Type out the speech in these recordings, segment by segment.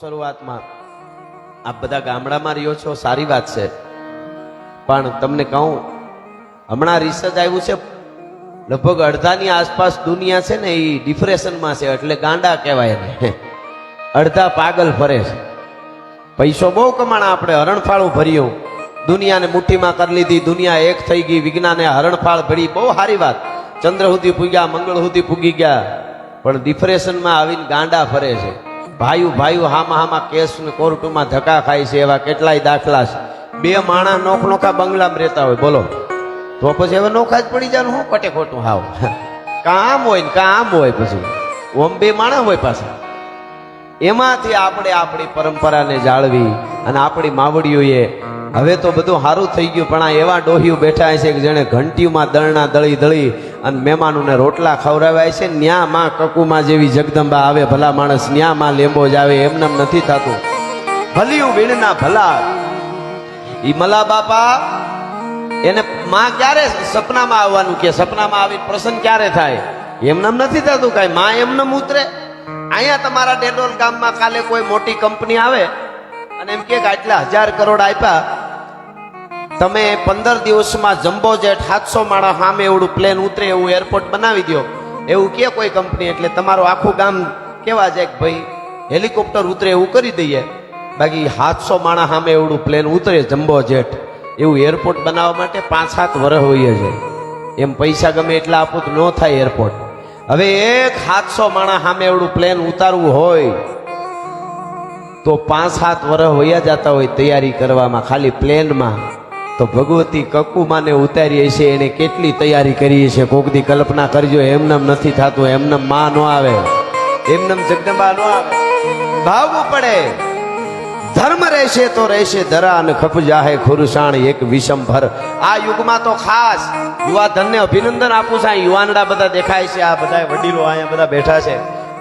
શરૂઆતમાં. આપ બધા ગામડામાં રહ્યો છો, સારી વાત છે. પણ તમને કહું, હમણાં રિસર્ચ આવ્યું છે, લગભગ અડધાની આસપાસ દુનિયા છે ને એ ડિપ્રેશનમાં છે, એટલે ગાંડા કહેવાય એને. અડધા પાગલ ફરે છે. પૈસો બહુ કમાણા આપણે હરણફાળું ભર્યું. દુનિયાને મુઠ્ઠીમાં કરી લીધી, દુનિયા એક થઈ ગઈ, વિજ્ઞાને હરણફાળ ભરી. બહુ સારી વાત. ચંદ્ર સુધી પૂગ્યા, મંગળ સુધી પૂગી ગયા. પણ ડિપ્રેશનમાં આવીને ગાંડા ફરે છે. ભાઈઓ ભાઈઓ, હામાં હામાં કેસ ને કોર્ટમાં ધક્કા ખાય છે એવા કેટલાય દાખલા છે. બે માણસ નોખ નોખા બંગલામાં રહેતા હોય, બોલો. તો પછી હવે નોખા જ પડી જાય હું કટે ખોટું હાવ? કાં આમ હોય ને કાં આમ હોય પછી? ઓમ બે માણસ હોય પાછા. એમાંથી આપણે આપણી પરંપરાને જાળવી અને આપણી માવડીઓએ હવે તો બધું સારું થઈ ગયું, પણ આ એવા ડોહિયું બેઠા છે કે જેણે ઘંટીમાં દળના દળી દળી અને મહેમાનોને રોટલા ખવડાવ્યા છે. ન્યા માં કકુમાં જેવી જગદંબા આવે, ભલા માણસ ન્યા માં લેંબો જ આવે એમને નથી થતું. ભલિયું વીણના ભલા. ઈ મલા બાપા, એને માં ક્યારે સપનામાં આવવાનું કે સપનામાં આવી પ્રસન્ન ક્યારે થાય? એમને નથી થતું કાંઈ. માં એમને એમ ઉતરે. અહીંયા તમારા ડેડોલ ગામમાં કાલે કોઈ મોટી કંપની આવે અને એમ કે આટલા હજાર કરોડ આપ્યા તમે પંદર દિવસમાં જમ્બો જેટ સાતસો માળા સામે એવડું પ્લેન ઉતરે એવું એરપોર્ટ બનાવી દો એવું કે કોઈ કંપની એટલે તમારું આખું ગામ કેવા જાય કે ભાઈ હેલિકોપ્ટર ઉતરે એવું કરી દઈએ. બાકી સાતસો માણા સામે એવડું પ્લેન ઉતરે જમ્બો જેટ. એવું એરપોર્ટ બનાવવા માટે પાંચ સાત વર્ષ હોઈએ છે. એમ પૈસા ગમે એટલા આપો તો ન થાય એરપોર્ટ હવે એક સાતસો માણા સામે એવડું પ્લેન ઉતારવું હોય, તો પાંચ સાત વર્ષ વયા જતા હોય તૈયારી કરવામાં, ખાલી પ્લેનમાં તો ભગવતી કકુમાને ઉતારીએ છીએ, એને કેટલી તૈયારી કરીએ છીએ? કોકની કલ્પના કરજો, એમનેમ નથી થતું, એમનેમમાં ન આવે. એમનેમ જગદંબા ન આવે. ભાવવું પડે. ધર્મ રહેશે તો રહેશે, ધરા અને ખપ જાહે ખુરસાણ એક વિષમભર. આ યુગમાં તો ખાસ યુવા ધનને અભિનંદન આપું છું. યુવાનડા બધા દેખાય છે, આ બધા વડીલો અહીંયા બધા બેઠા છે.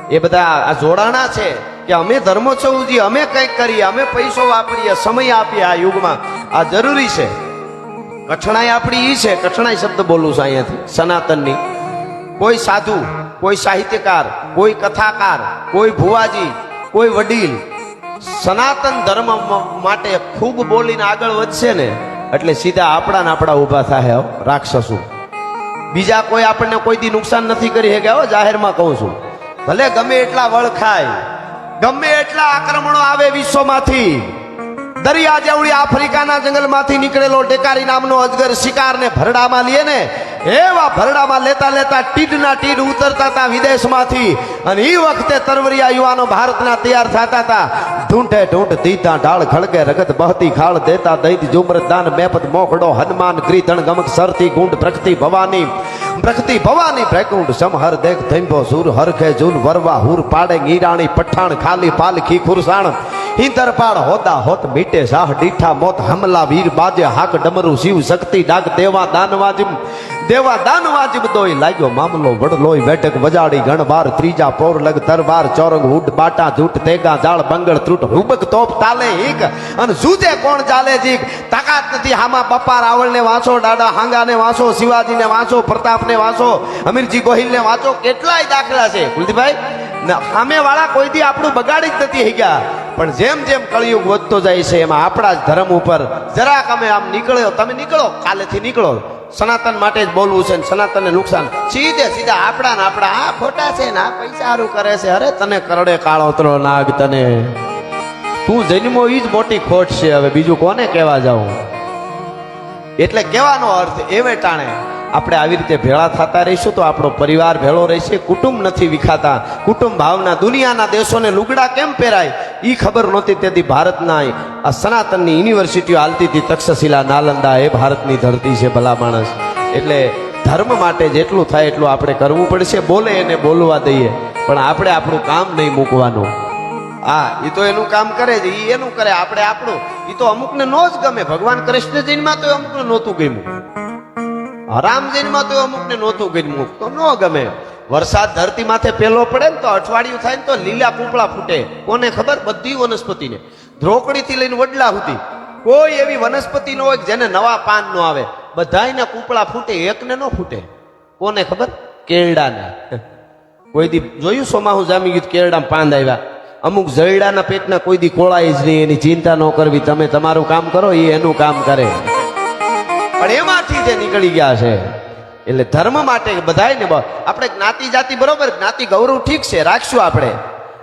એ બધા આ જોડાણા છે કે અમે ધર્મોત્સવ ઉજવીએ અમે કંઈક કરીએ, અમે પૈસો વાપરીએ, સમય આપીએ આ યુગમાં. આ જરૂરી છે. કઠણાઈ આપણી એ છે કઠણાઈ શબ્દ બોલું છું અહીંયાથી સનાતનની. કોઈ સાધુ કોઈ સાહિત્યકાર કોઈ કથાકાર કોઈ ભુવાજી કોઈ વડીલ સનાતન ધર્મ માટે ખૂબ બોલીને આગળ વધશે ને એટલે સીધા આપણા આપણા ઊભા થાય હો, રાક્ષસો. બીજા કોઈ આપણને કોઈ દી નુકસાન નથી કરી શકે હો જાહેરમાં કહું છું. ભલે ગમે એટલા વળ ખાય ગમે એટલા આક્રમણો આવે વિશ્વમાંથી દરિયા જેવડી આફ્રિકાના જંગલમાંથી નીકળેલો ડેકારી નામનો અજગર શિકારને ભરડામાં લે ને એવા ભરડામાં લેતા લેતા ટીડના ટીડ ઉતરતા હતા વિદેશમાંથી. અને એ વખતે તરવરિયા યુવાનો ભારતના તૈયાર થતા હતા. ઢૂંઢે ઢૂંઢ દીધા ઢાળ ખળગે રગત બહતી ખાળ દેતા દૈત જુમ્રદાન મેપત મોખડો હનુમાન ગ્રીધણ ગમક સરતી ગુંડ પ્રકૃતિ ભવાની. પ્રકૃતિ ભવાની ભ્રેકુંડ સમહર દેખ ધૈંભો સુર હરખે જૂન વરવા હુર પાડે ગીરાણી પઠાણ ખાલી પાલખી ખુરસાણ. હિંદર પાડ હોદા હોત મીટે શાહ ડીઠા મોત, હમલા વીર બાજે હાક ડમરુ શિવ શક્તિ ડાક, દેવા દાનવાજીમ દેવા દાનવાજીમ તોય લાગ્યો મામલો વડલોય બેઠક વજાડી ગણબાર ત્રીજા પોર લગ તરવાર, ચોરંગ ઉડ બાટા જૂટ, તેગા જાળ બંગળ ત્રુટ હુબક તોપ તાલે હીક અને સૂજે કોણ ચાલે જીક? તાકાત નથી હામાં બપ્પા રાવળને વાંચો દાદા હાંગાને વાંચો શિવાજીને વાંચો પ્રતાપને વાંચો અમીરજી ગોહિલને વાંચો કેટલાય દાખલા છે. કુલદીપભાઈ સામે વાળા કોઈ દી આપણું બગાડી જ નથી ગયા. પણ જેમ જેમ કળિયુગ વધતો જાય છે, એમાં આપણા જ ધર્મ ઉપર જરાક અમે આમ નીકળ્યો, તમે નીકળો, કાલેથી નીકળો. સનાતન માટે જ બોલવું છે સનાતનને નુકસાન. સીધે સીધા આપણા ને આપણા, આ ખોટા છે ને, આ પૈસા સારું કરે છે. અરે તને કરડે કાળોતરો નાગ તને. તું જન્મો ઈ જ મોટી ખોટ છે, હવે બીજું કોને કહેવા જાઉં? એટલે કહેવાનો અર્થ એવે ટાણે, આપણે આવી રીતે ભેળા થતા રહીશું તો આપણો પરિવાર ભેળો રહેશે, કુટુંબ નથી વિખાતા. કુટુંબ ભાવના દુનિયાના દેશોને લુગડા કેમ પહેરાય? એ ખબર નહોતી તેથી ભારતના આ સનાતનની યુનિવર્સિટીઓ હાલતી હતી તક્ષશિલા નાલંદા, એ ભારતની ધરતી છે ભલા માણસ. એટલે ધર્મ માટે જેટલું થાય એટલું આપણે કરવું પડશે, બોલે એને બોલવા દઈએ. પણ આપણે આપણું કામ નહીં મૂકવાનું. હા એ તો એનું કામ કરે છે એ એનું કરે, આપણે આપણું. એ તો અમુકને નો જ ગમે, ભગવાન કૃષ્ણ જૈનમાં તો અમુકને નહોતું ગમ્યું. રામ જૈનમાં તો અમુકને નહોતું ગમ્યું, તો ન ગમે. વરસાદ ધરતી માથે પેલો પડે ને તો અઠવાડિયું થાય ને તો લીલા પૂપળા ફૂટે. કોને ખબર? બધી વનસ્પતિને. ધ્રોકડીથી લઈને વડલા સુધી. કોઈ એવી વનસ્પતિ ન હોય જેને નવા પાન ન આવે. બધાયના કૂપળા ફૂટે, એકને ન ફૂટે. કોને ખબર? કેરડાને કોઈ દી જોયું સોમાહુ જામી ગયું કેરડા પાંદ આવ્યા? અમુક જયડાના પેટના કોઈ દી કોળાય જ નહીં, એની ચિંતા ન કરવી. તમે તમારું કામ કરો, એ એનું કામ કરે. પણ એમાંથી જે નીકળી ગયા છે એટલે ધર્મ માટે બધાયને બ- આપણે જ્ઞાતિ જાતિ બરોબર, જ્ઞાતિ ગૌરવ ઠીક છે, રાખશું આપણે.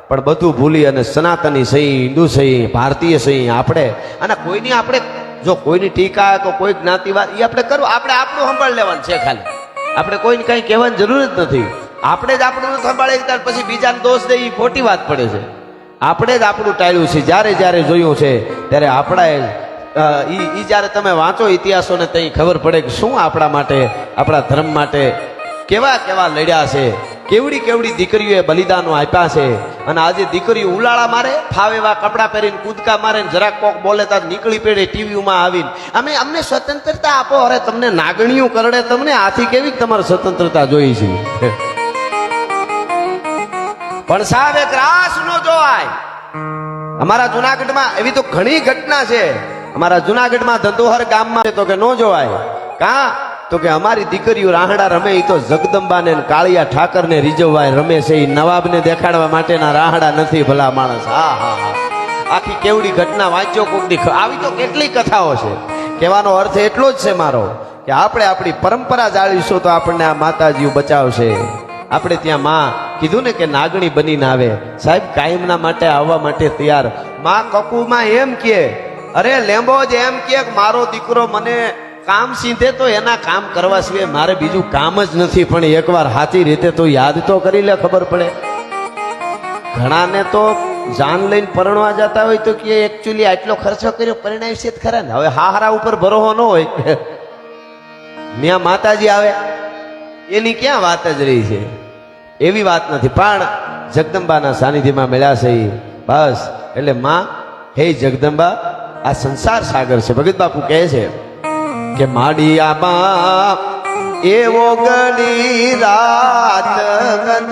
પણ બધું ભૂલી અને સનાતની સહી, હિન્દુ સહી, ભારતીય સહી, આપણે. અને કોઈની આપણે, જો કોઈની ટીકા કે કોઈ જ્ઞાતિવાદ એ આપણે કરવું, આપણે આપણું સંભાળ લેવાનું છે ખાલી. આપણે કોઈને કંઈ કહેવાની જરૂર જ નથી. આપણે જ આપણું સંભાળી ત્યાર પછી બીજાને દોષ દે એ ખોટી વાત પડે છે. આપણે જ આપણું ટાળ્યું છે. જ્યારે જ્યારે જોયું છે, ત્યારે આપણાએ ઈ ઈ જ્યારે તમે વાંચો ઇતિહાસોને ત્યાં ખબર પડે કે શું આપણા માટે, આપણા ધર્મ માટે કેવા કેવા લડ્યા છે, કેવડી કેવડી દીકરીઓએ બલિદાનો આપ્યા છે. અને આજે દીકરીઓ ઉલાળા મારે, ફાવે એવા કપડાં પહેરીને, કૂદકા મારે જરાક કોક બોલે તાર નીકળી પડે ટીવીમાં આવીને. અમે, અમને સ્વતંત્રતા આપો, અરે તમને નાગણીઓ કરડે, તમને આથી કેવી તમારે સ્વતંત્રતા જોઈ છે? પણ સાહેબ, એક રાસ નો જોવાય. અમારા જુનાગઢમાં એવી તો ઘણી ઘટના છે. અમારા જુનાગઢમાં ધંધોહર ગામમાં તો કે ન જોવાય. કા? તો કે અમારી દીકરીઓ રાહડા રમે એ તો જગદંબાને કાળિયા ઠાકરને રીઝવવાય રમે છે એ નવાબને દેખાડવા માટેના રાહડા નથી ભલા માણસ. હા હા હા. આખી કેવડી ઘટના વાંચ્યો કોકની આવી તો કેટલી કથાઓ છે. કહેવાનો અર્થ એટલો જ છે મારો કે આપણે આપણી પરંપરા જાળવીશું તો આપણને આ માતાજીઓ બચાવશે. આપણે ત્યાં માં કીધું ને કે નાગણી બનીને આવે. સાહેબ, કાયમના માટે આવવા માટે તૈયાર. માં કકુમાં એમ કે અરે લેમ્બો જ એમ કે મારો દીકરો મને કામ સીધે તો એના કામ કરવા સિવાય મારે બીજું કામ જ નથી, પણ એકવાર સાચી રીતે તો યાદ તો કરી લે ખબર પડે. ઘણાને તો જાન લઈને પરણવા જતા હોય તો કે એકચ્યુઅલી આટલો ખર્ચો કર્યો પરિણામ છે ખરા ને. હવે હાહરા ઉપર ભરોહો ન હોય. ત્યાં માતાજી આવે. એની ક્યાં વાત જ રહી છે? એવી વાત નથી. પણ જગદંબાના સાનિધ્યમાં મળ્યા છે. બસ. એટલે માં, હે જગદંબા આ સંસાર સાગર છે. ભગત બાપુ કહે છે કે માડિયામાં એવો ગળી રાત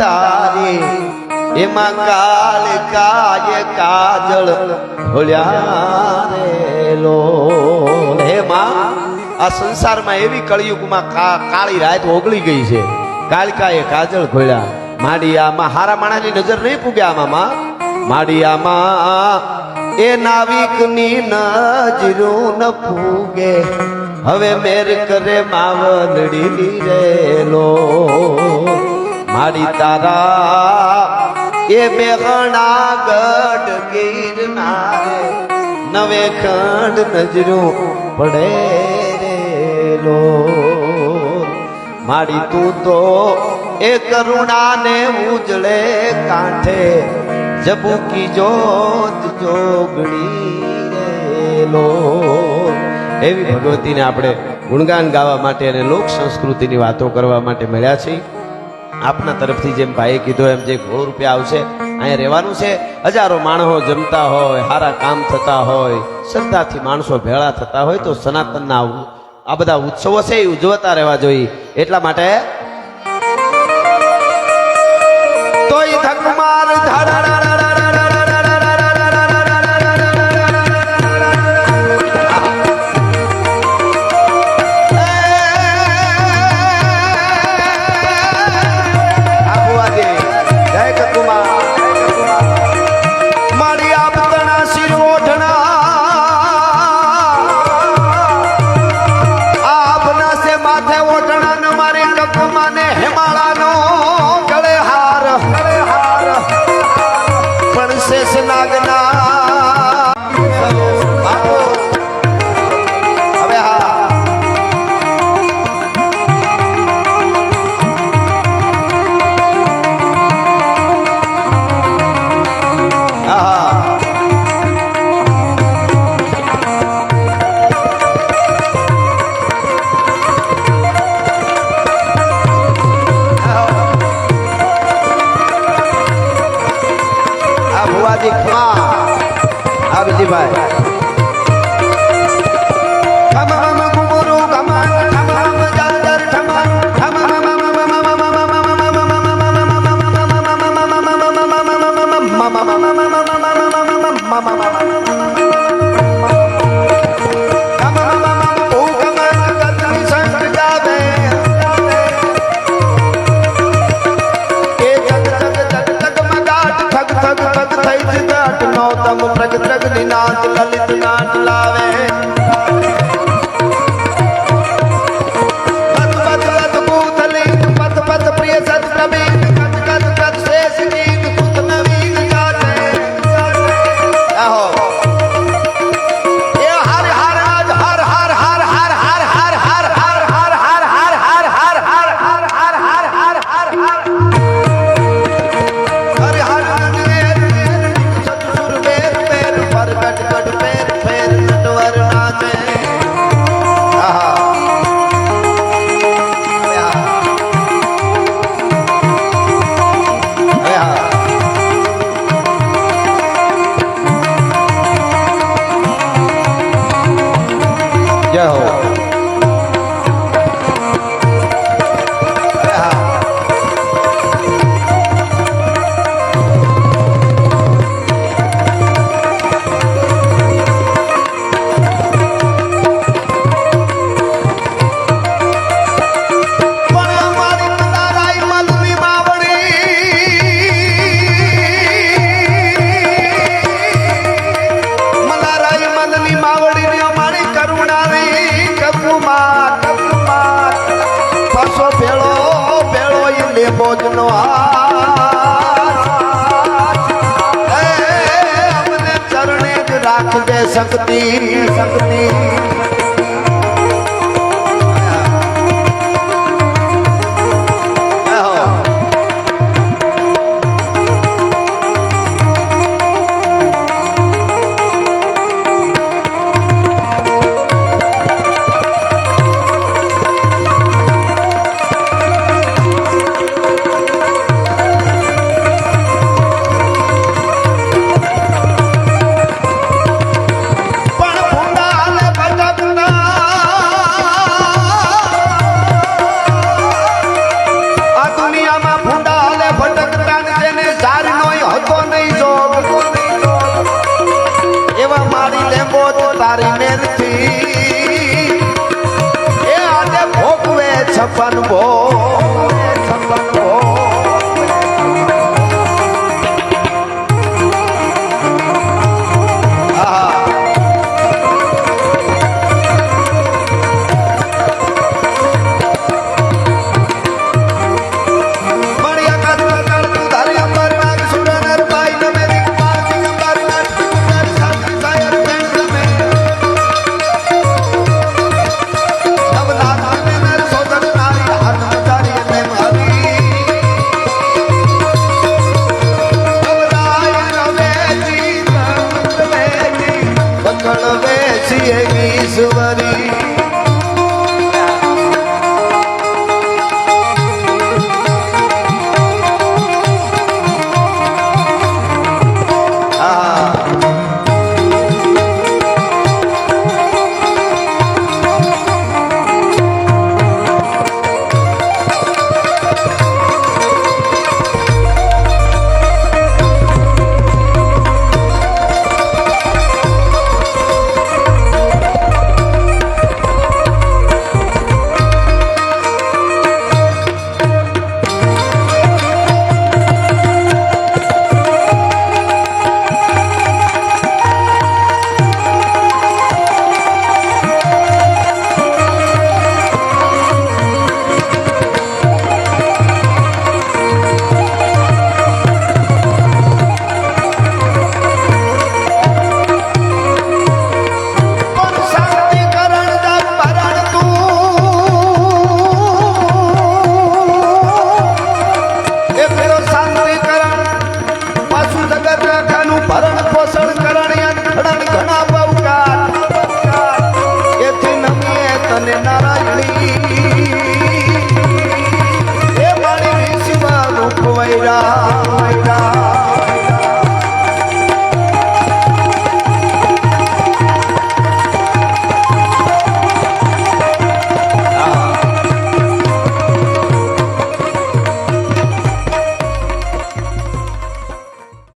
તારી એમાં કાલ કાય કાજળ ભોળ્યા રે લો હે માં, આ સંસારમાં એવી કળિયુગમાં કાળી રાત ઓગળી ગઈ છે. કાલકાએ કાજળ ખોલ્યા માડિયામાં હારા માણાની નજર નહીં પૂગ્યા આમાં માડિયામાં એ નાવિકની નજરું ન ફૂગે. હવે મેર કરે માવલડી રેલો. મારી તારા એ બેગણા ગઢ ગીરનારે નવે ખંડ નજરું પડે રેલો. મારી તું તો એ કરુણાને ઉજળે કાંઠે જબુકી જોત જોગણી લો એવી ભગવતીને આપણે ગુણગાન ગાવા માટે અને લોક સંસ્કૃતિની વાતો કરવા માટે મળ્યા છીએ. આપના તરફથી જેમ ભાઈએ કીધો એમ જે ઘોર રૂપિયા આવશે, અહીંયા રહેવાનું છે. હજારો માણસો જમતા હોય સારા કામ થતા હોય, શ્રદ્ધાથી માણસો ભેળા થતા હોય, તો સનાતનના આ બધા ઉત્સવો છે, એ ઉજવતા રહેવા જોઈએ. એટલા માટે મારી શક્તિ શક્તિ.